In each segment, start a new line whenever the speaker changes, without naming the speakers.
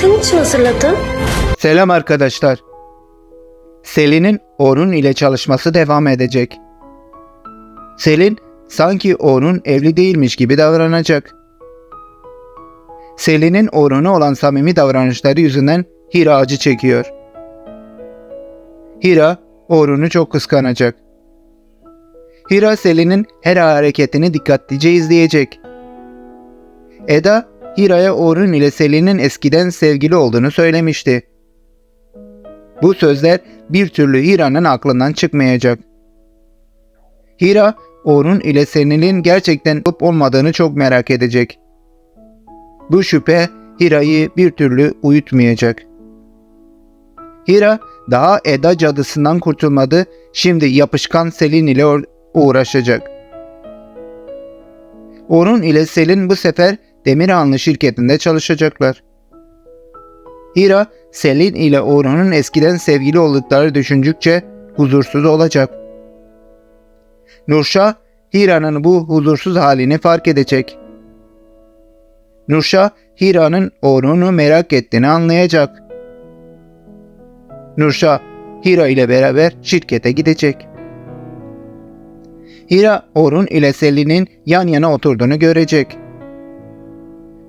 Senin için hazırladım.
Selam arkadaşlar. Selin'in Orhun ile çalışması devam edecek. Selin sanki Orhun evli değilmiş gibi davranacak. Selin'in Orhun'a olan samimi davranışları yüzünden Hira acı çekiyor. Hira Orhun'u çok kıskanacak. Hira Selin'in her hareketini dikkatlice izleyecek. Eda Hira'ya Orhun ile Selin'in eskiden sevgili olduğunu söylemişti. Bu sözler bir türlü Hira'nın aklından çıkmayacak. Hira, Orhun ile Selin'in gerçekten olup olmadığını çok merak edecek. Bu şüphe Hira'yı bir türlü uyutmayacak. Hira daha Eda cadısından kurtulmadı, şimdi yapışkan Selin ile uğraşacak. Orhun ile Selin bu sefer Demirhanlı şirketinde çalışacaklar. Hira, Selin ile Orhan'ın eskiden sevgili oldukları düşündükçe huzursuz olacak. Nurşah, Hira'nın bu huzursuz halini fark edecek. Nurşah, Hira'nın Orhan'ı merak ettiğini anlayacak. Nurşah, Hira ile beraber şirkete gidecek. Hira, Orhun ile Selin'in yan yana oturduğunu görecek.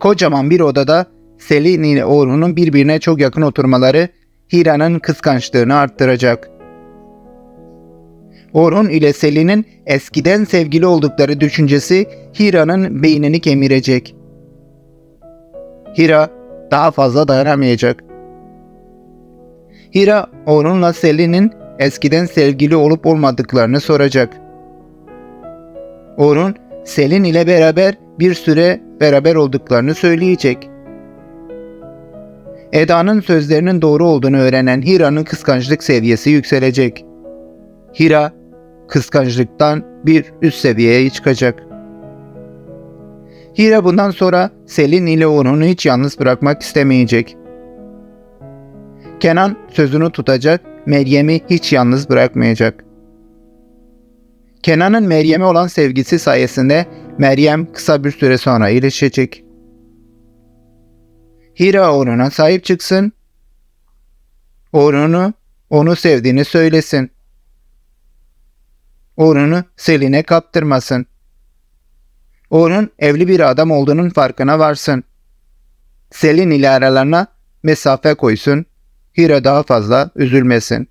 Kocaman bir odada Selin ile Orhun'un birbirine çok yakın oturmaları Hira'nın kıskançlığını arttıracak. Orhun ile Selin'in eskiden sevgili oldukları düşüncesi Hira'nın beynini kemirecek. Hira daha fazla dayanamayacak. Hira Orhun'la Selin'in eskiden sevgili olup olmadıklarını soracak. Orhun Selin ile beraber bir süre beraber olduklarını söyleyecek. Eda'nın sözlerinin doğru olduğunu öğrenen Hira'nın kıskançlık seviyesi yükselecek. Hira, kıskançlıktan bir üst seviyeye çıkacak. Hira bundan sonra Selin ile Orhun'u hiç yalnız bırakmak istemeyecek. Kenan sözünü tutacak, Meryem'i hiç yalnız bırakmayacak. Kenan'ın Meryem'e olan sevgisi sayesinde Meryem kısa bir süre sonra iyileşecek. Hira Orhun'a sahip çıksın. Orhun'u onu sevdiğini söylesin. Orhun'u Selin'e kaptırmasın. Orhun evli bir adam olduğunun farkına varsın. Selin ile aralarına mesafe koysun. Hira daha fazla üzülmesin.